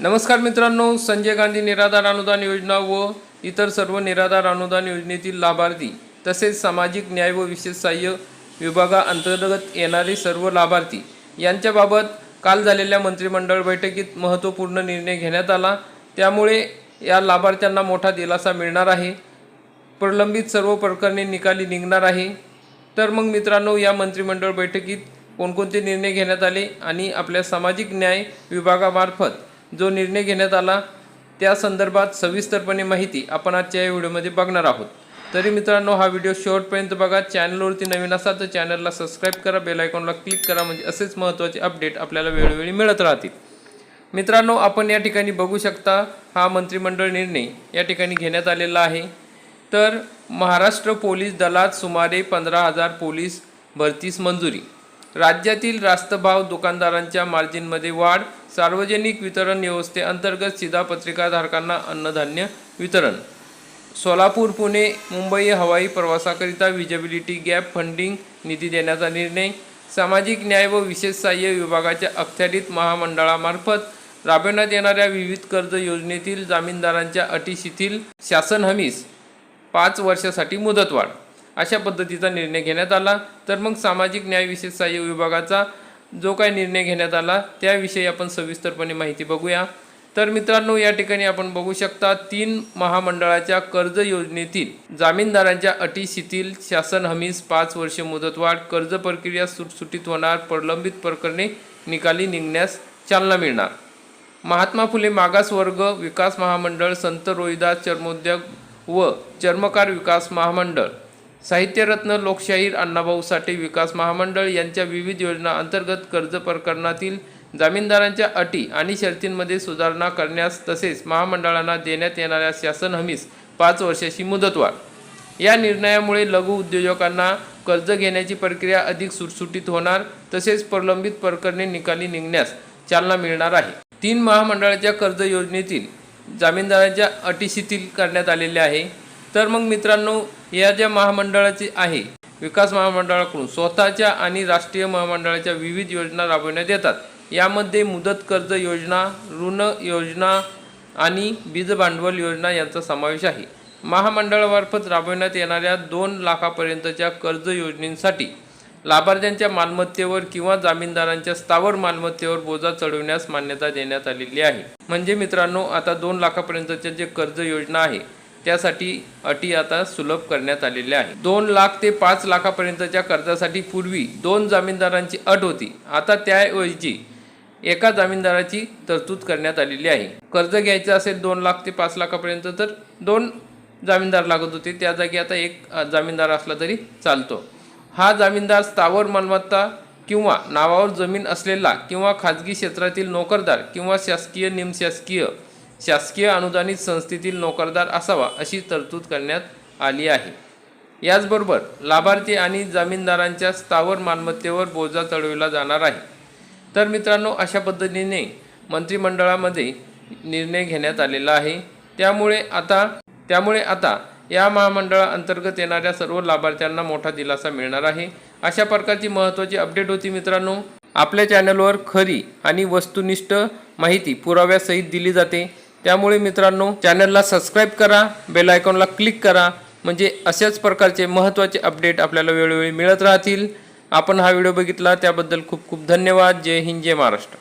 नमस्कार मित्रांनो संजय गांधी निराधार अनुदान योजना व इतर सर्व निराधार अनुदान योजनेतील लाभार्थी तसेच सामाजिक न्याय व विशेष सहाय्य विभागाअंतर्गत येणारे सर्व लाभार्थी यांच्याबाबत काल झालेल्या मंत्रिमंडळ बैठकीत महत्त्वपूर्ण निर्णय घेण्यात आला. त्यामुळे या लाभार्थ्यांना मोठा दिलासा मिळणार आहे. प्रलंबित सर्व प्रकरणे निकाली निघणार आहे. तर मग मित्रांनो या मंत्रिमंडळ बैठकीत कोणकोणते निर्णय घेण्यात आले आणि आपल्या सामाजिक न्याय विभागामार्फत जो निर्णय घेण्यात आला त्या संदर्भात सविस्तरपणे माहिती आपण आजच्या या व्हिडिओमध्ये बघणार आहोत. तरी मित्रांनो हा व्हिडिओ शेवटपर्यंत बघा. चॅनलवरती नवीन असाल तर चॅनलला सबस्क्राईब करा. बेल आयकॉनला क्लिक करा. म्हणजे असेच महत्त्वाचे अपडेट आपल्याला वेळोवेळी मिळत राहतील. मित्रांनो आपण या ठिकाणी बघू शकता हा मंत्रिमंडळ निर्णय या ठिकाणी घेण्यात आलेला आहे. तर महाराष्ट्र पोलीस दलात सुमारे पंधरा हजार पोलीस भरतीस मंजुरी. राज्यातील रास्तभाव दुकानदारांच्या मार्जिनमध्ये वाढ सार्वजनिक वितरण व्यवस्थेअंतर्गत शिधापत्रिकाधारकांना अन्नधान्य वितरण. सोलापूर पुणे मुंबई हवाई प्रवासाकरिता विजिबिलिटी गॅप फंडिंग निधी देण्याचा निर्णय. सामाजिक न्याय व विशेष सहाय्य विभागाच्या अखत्यारीत महामंडळामार्फत राबवण्यात येणाऱ्या विविध कर्ज योजनेतील जामीनदारांच्या अटी शिथिल शासन हमीस पाच वर्षासाठी मुदतवाढ. अशा पद्धतीचा निर्णय घेण्यात आला. तर मग सामाजिक न्याय विशेष सहाय्य विभागाचा जो काही निर्णय घेण्यात आला त्याविषयी आपण सविस्तरपणे माहिती बघूया. तर मित्रांनो या ठिकाणी आपण बघू शकता तीन महामंडळाच्या कर्ज योजनेतील जामीनदारांच्या अटी शिथिल शासन हमीस पाच वर्षे मुदतवाढ कर्ज प्रक्रिया सुटसुटीत होणार प्रलंबित प्रकरणे निकाली निघण्यास चालना मिळणार. महात्मा फुले मागास वर्ग विकास महामंडळ संत रोहिदास चर्मोद्योग व चर्मकार विकास महामंडळ. साहित्यरत्न लोकशाहीर अण्णाभाऊ साठे विकास महामंडळ यांच्या विविध योजना अंतर्गत कर्ज प्रकरणातील जामीनदारांच्या अटी आणि शर्तींमध्ये सुधारणा करण्यास तसेच महामंडळांना देण्यात येणाऱ्या शासन हमीस पाच वर्षाची मुदतवाढ. या निर्णयामुळे लघु उद्योजकांना कर्ज घेण्याची प्रक्रिया अधिक सुटसुटीत होणार तसेच प्रलंबित प्रकरणे निकाली निघण्यास चालना मिळणार आहे. तीन महामंडळाच्या कर्ज योजनेतील जामीनदारांच्या अटी शिथिल करण्यात आलेल्या आहे. तर मग मित्रांनो या ज्या महामंडळाची आहे विकास महामंडळाकडून स्वतःच्या आणि राष्ट्रीय महामंडळाच्या विविध योजना राबवण्यात येतात. यामध्ये मुदत कर्ज योजना ऋण योजना आणि बीज भांडवल योजना यांचा समावेश आहे. महामंडळामार्फत राबवण्यात येणाऱ्या दोन लाखापर्यंतच्या कर्ज योजनेसाठी लाभार्थ्यांच्या मालमत्तेवर किंवा जामीनदारांच्या स्थावर मालमत्तेवर बोजा चढवण्यास मान्यता देण्यात आलेली आहे. म्हणजे मित्रांनो आता दोन लाखापर्यंतच्या जे कर्ज योजना आहे त्यासाठी अटी आता सुलभ करण्यात आलेल्या आहे दोन लाख ते पाच लाखापर्यंतच्या कर्जासाठी पूर्वी दोन जामीनदारांची अट होती. आता त्याऐवजी एका जामीनदाराची तरतूद करण्यात आलेली आहे. कर्ज घ्यायचं असेल दोन लाख ते पाच लाखापर्यंत तर दोन जामीनदार लागत होते. त्या जागी आता एक जामीनदार असला तरी चालतो. हा जामीनदार स्थावर मालमत्ता किंवा नावावर जमीन असलेला किंवा खाजगी क्षेत्रातील नोकरदार किंवा शासकीय निमशासकीय शासकीय अनुदानित संस्थेतील नोकरदार असावा अशी तरतूद करण्यात आली आहे. याचबरोबर लाभार्थी आणि जामीनदारांच्या स्थावर मालमत्तेवर बोजा चढविला जाणार आहे. तर मित्रांनो अशा पद्धतीने मंत्रिमंडळामध्ये निर्णय घेण्यात आलेला आहे. त्यामुळे आता त्यामुळे आता या महामंडळाअंतर्गत येणाऱ्या सर्व लाभार्थ्यांना मोठा दिलासा मिळणार आहे. अशा प्रकारची महत्त्वाची अपडेट होती मित्रांनो. आपल्या चॅनलवर खरी आणि वस्तुनिष्ठ माहिती पुराव्यासहित दिली जाते. त्यामुळे मित्रांनो चॅनलला सबस्क्राईब करा बेल आयकॉनला क्लिक करा म्हणजे अशाच प्रकारचे महत्त्वाचे अपडेट आपल्याला वेळोवेळी मिळत राहतील. आपण हा व्हिडिओ बघितला त्याबद्दल खूप खूप धन्यवाद. जय हिंद जय महाराष्ट्र.